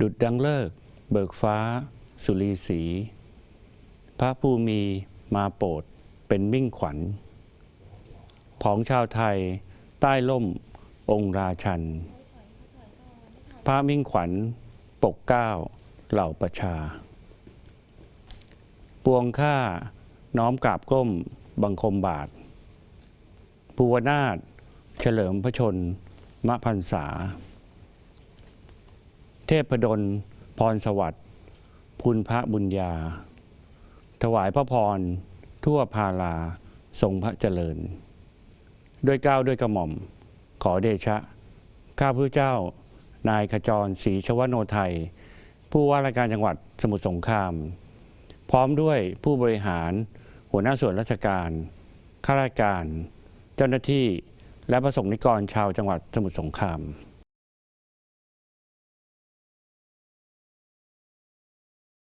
ดุดดังเลิก เบิกฟ้า สุรีสี พระผู้มีมาโปรดเป็นมิ่งขวัญของชาวไทยใต้ล่มองค์ราชัน พระมิ่งขวัญปกเก้าเหล่าประชา ปวงข้าน้อมกราบก้มบังคมบาท ภูวนาถเฉลิมพระชนมพรรษา เทพดลพรสวัสดิ์คุณพระบุญญา ถวายพระพร ทั่วพาลาทรงพระเจริญ ด้วยก้าวด้วยกระหม่อม ขอเดชะ ข้าพระเจ้า นายขจรศรีชวโนไทย ผู้ว่าราชการจังหวัดสมุทรสงคราม พร้อมด้วยผู้บริหารหัวหน้าส่วนราชการ ข้าราชการ เจ้าหน้าที่ และประสงค์นิกรชาวจังหวัดสมุทรสงคราม